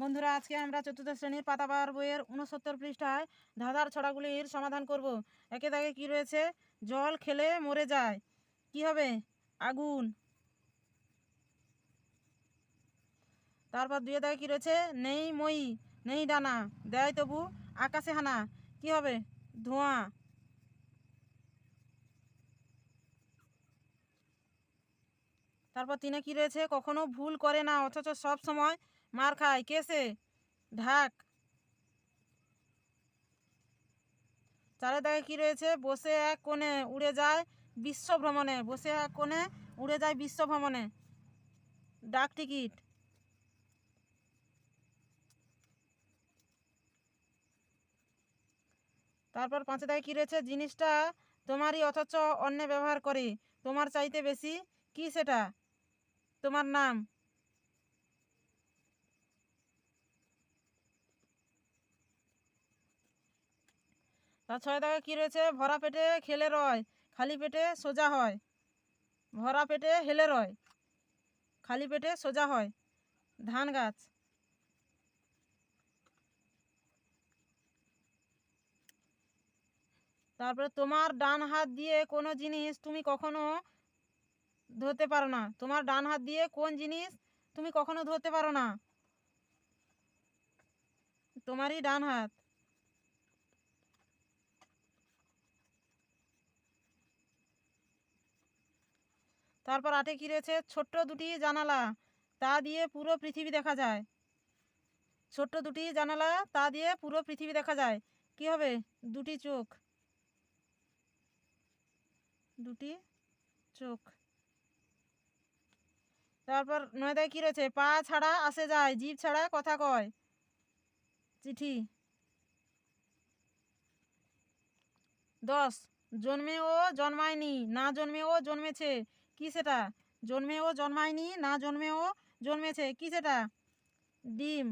বন্ধুরা, আজকে আমরা চতুর্থ শ্রেণির পাতাবার বইয়ের উনসত্তর পৃষ্ঠায় ধাঁধার ছড়াগুলির সমাধান করব। একে দাগে কি রয়েছে? জল খেলে মরে যায়। কি হবে? আগুন। তারপর দুয়ে দাগে কি রয়েছে? নেই মই, নেই ডানা দেয় তবু আকাশে হানা। কি হবে? ধোঁয়া। তারপর তিনে কি রয়েছে? কখনো ভুল করে না, অথচ সব সময় মার খায়, কে সে? ঢাক। চারে দাগে কি রয়েছে? বসে এক কোণে উড়ে যায় বিশ্ব ভ্রমণে বসে এক কোণে উড়ে যায় বিশ্ব ভ্রমণে ডাক টিকিট। তারপর পাঁচে দাগে কি রয়েছে? জিনিসটা তোমারই, অথচ অন্য ব্যবহার করে। তোমার চাইতে বেশি। কি সেটা? তোমার নাম? তার ছয় দাগে কি রয়েছে? ভরা পেটে খেলে রয়, খালি পেটে সোজা হয়। ভরা পেটে হেলে রয়, খালি পেটে সোজা হয়। ধান গাছ। তারপরে তোমার ডান হাত দিয়ে কোনো জিনিস তুমি কখনো ধরতে পারো না। তোমার ডান হাত দিয়ে কোন জিনিস তুমি কখনো ধরতে পারো না। তোমারই ডান হাত। তারপর আটে কি রয়েছে ছোট্ট দুটি জানালা, তা দিয়ে পুরো পৃথিবী দেখা যায়। ছোট্ট দুটি জানালা, তা দিয়ে পুরো পৃথিবী দেখা যায়। কি হবে? দুটি চোখ। দুটি চোখ। তারপর নয়দায় কী রয়েছে? পা ছাড়া আসে যায়, জীব ছাড়া কথা কয়। চিঠি। দশ। জন্মে ও জন্মায়নি, না জন্মে ও জন্মেছে। কি সেটা? জন্মেও জন্মায়নি না জন্মেও জন্মেছে কি সেটা? ডিম।